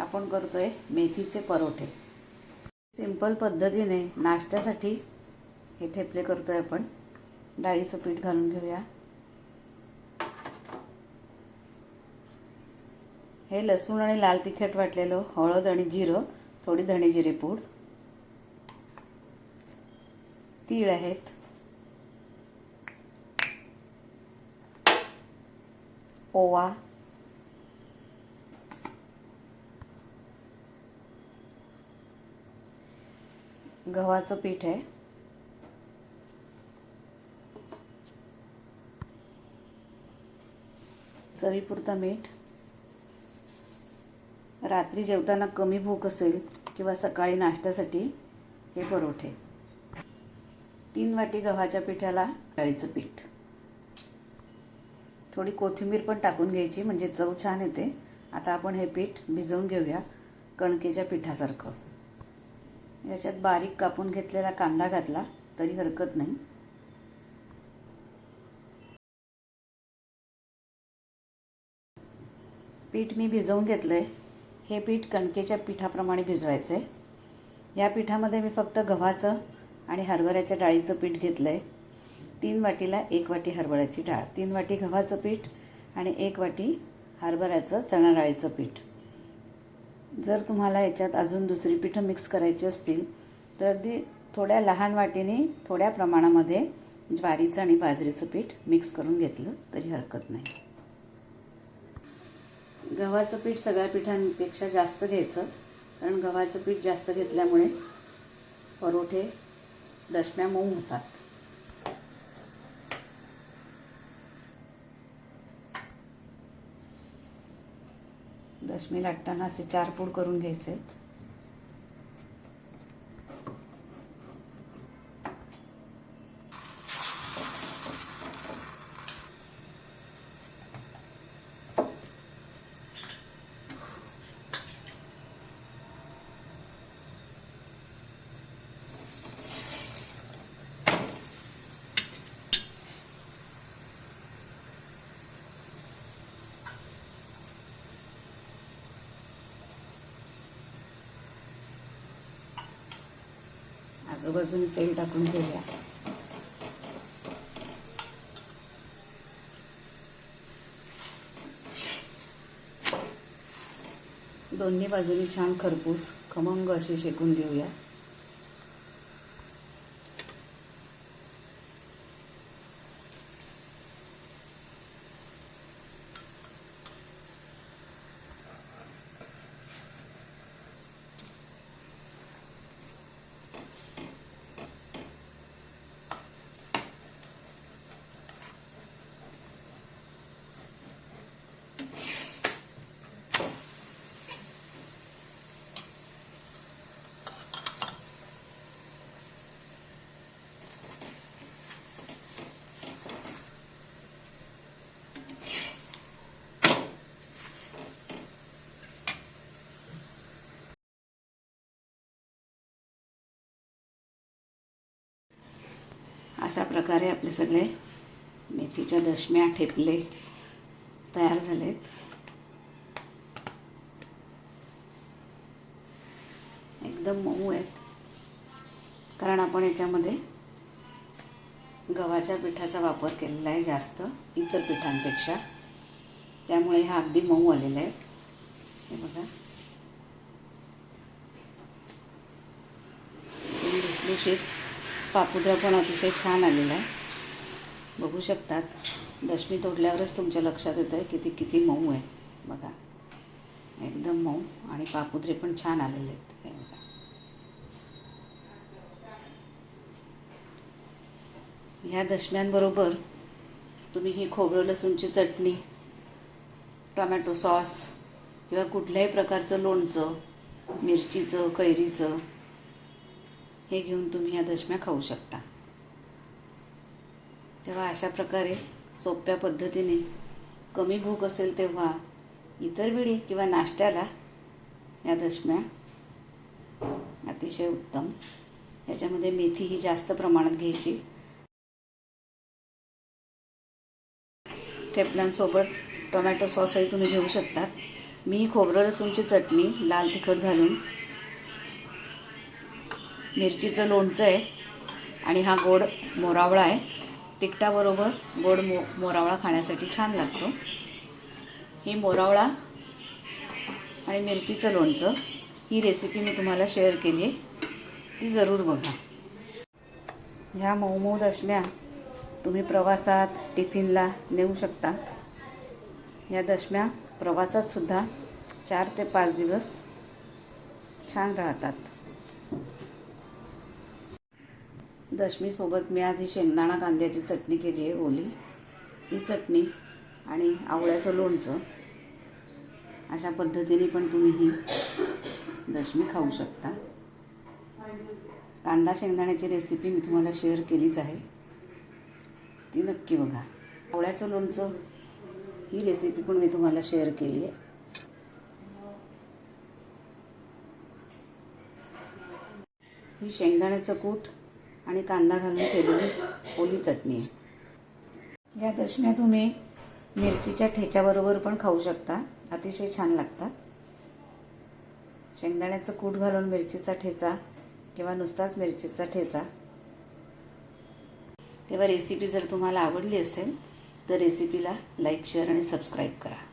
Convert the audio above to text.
आपण करतोय मेथीचे परोठे. सिंपल पद्धतीने नाश्त्यासाठी हे ठेपले करतोय आपण. डाळीचं पीठ घालून घेऊया. हे लसूण आणि लाल तिखट वाटलेलं हळद आणि जिरं थोडी धणे जिरे पूड. तीळ आहेत. ओवा. गव्हाचं पीठ आहे. चवीपुरता मीठ. रात्री जेवताना कमी भूक असेल किंवा सकाळी नाश्त्यासाठी हे परोठे. तीन वाटी गव्हाच्या पिठाला डाळीचं पीठ. थोडी कोथिंबीर पण टाकून घ्यायची म्हणजे चव छान येते. आता आपण हे पीठ भिजवून घेऊया कणकेच्या पिठासारखं. याच्यात बारीक कापून घेतलेला कांदा घातला तरी हरकत नाही. पीठ मी भिजवून घेतलं आहे हे पीठ कणकेच्या पिठाप्रमाणे भिजवायचं आहे या पिठामध्ये मी फक्त गव्हाचं आणि हरभऱ्याच्या डाळीचं पीठ घेतलं आहे तीन वाटीला एक वाटी हरभऱ्याची डाळ तीन वाटी गव्हाचं पीठ आणि एक वाटी हरभऱ्याचं चणा डाळीचं पीठ. जर तुम्हाला याच्यात अजून दुसरी पिठं मिक्स करायची असतील तर अगदी थोड्या लहान वाटीने थोड्या प्रमाणामध्ये ज्वारीचं आणि बाजरीचं पीठ मिक्स करून घेतलं तरी हरकत नाही. गव्हाचं पीठ सगळ्या पिठांपेक्षा जास्त घ्यायचं कारण गव्हाचं पीठ जास्त घेतल्यामुळे परोठे दशम्या मऊ होतात. लक्ष्मी लाटताना असे चार पूड करून घ्यायचे आहेत आजूबाजूने तेल टाकून घेऊया दोन्ही बाजूनी छान खरपूस खमंग असे शेकून घेऊया. अशा प्रकारे आपले सगळे मेथीच्या दशम्या ठेपले तयार झालेत. एकदम मऊ आहेत. कारण आपण याच्यामध्ये गव्हाच्या पिठाचा वापर केलेला आहे जास्त इतर पिठांपेक्षा. त्यामुळे हा अगदी मऊ आलेल्या आहेत. हे बघा. एकदम शीत पापुद्रा पण अतिशय छान आलेला आहे. बघू शकतात. दशमी तोडल्यावरच तुमच्या लक्षात येतं आहे की ते किती मऊ आहे. बघा. एकदम मऊ आणि पापुद्रे पण छान आलेले आहेत. हे बघा. ह्या दशम्यांबरोबर तुम्ही ही खोबरं लसूणची चटणी टोमॅटो सॉस किंवा कुठल्याही प्रकारचं लोणचं मिरचीचं कैरीचं हे घेऊन तुम्ही या दशम्या खाऊ शकता. तेव्हा अशा प्रकारे सोप्या पद्धतीने कमी भूक असेल तेव्हा इतर वेळी किंवा नाश्त्याला या दशम्या अतिशय उत्तम. याच्यामध्ये मेथी ही जास्त प्रमाणात घ्यायची. ठेपल्यांसोबत टोमॅटो सॉसही तुम्ही घेऊ शकतात मी खोबरं लसूणची चटणी लाल तिखट घालून मिरचीचं लोणचं आहे आणि हा गोड मोरावळा आहे. तिखटाबरोबर गोड मो मोरावळा खाण्यासाठी छान लागतो. ही मोरावळा आणि मिरचीचं लोणचं ही रेसिपी मी तुम्हाला शेअर केली आहे. ती जरूर बघा. ह्या मऊ दशम्या तुम्ही प्रवासात टिफिनला नेऊ शकता. या दशम्या प्रवासातसुद्धा चार ते पाच दिवस छान राहतात. दशमीसोबत मी आज ही शेंगदाणा कांद्याची चटणी केली आहे ओली. ती चटणी आणि आवळ्याचं लोणचं. अशा पद्धतीने पण तुम्ही ही दशमी खाऊ शकता. कांदा शेंगदाण्याची रेसिपी मी तुम्हाला शेअर केलीच आहे. ती नक्की बघा. आवळ्याचं लोणचं ही रेसिपी पण मी तुम्हाला शेअर केली आहे. ही शेंगदाण्याचं कूट आणि कांदा घालून केलेली ओली चटणी. आहे या दशम्या तुम्ही मिरचीच्या ठेच्याबरोबर पण खाऊ शकता. अतिशय छान लागतात. शेंगदाण्याचं कूट घालून मिरचीचा ठेचा किंवा नुसताच मिरचीचा ठेचा. तेव्हा रेसिपी जर तुम्हाला आवडली असेल तर रेसिपीला लाईक शेअर आणि सबस्क्राईब करा.